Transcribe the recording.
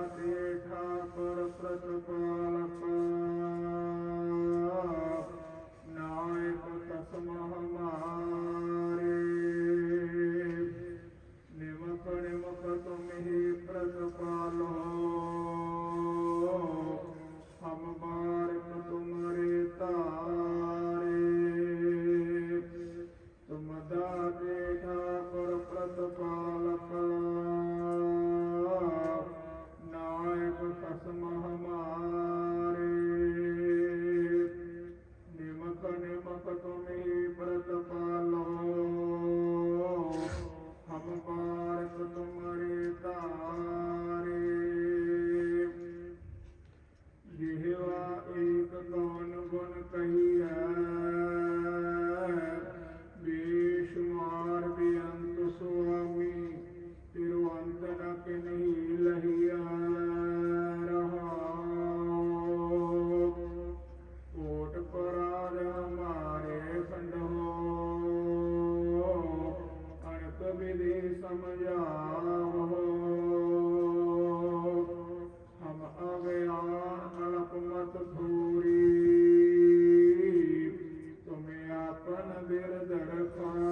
ਤੇ ਠਾਕੁਰ ਪ੍ਰਤਪਾਲ ਪਾਪ ਨਾਇਕ ਤਸਮਹ ਪ੍ਰਤਪਾਲੋ। ਹਮ ਬਾਰਕ ਤੁਮਰੇ ਤਾਰੇ। ਤੁਮ ਪ੍ਰਤਪਾਲ ਸੇਵਾ ਏਕ ਕੌਣ ਗੁਣ ਕਹੀ ਹੈ ਅਰਧਰ ਪਾ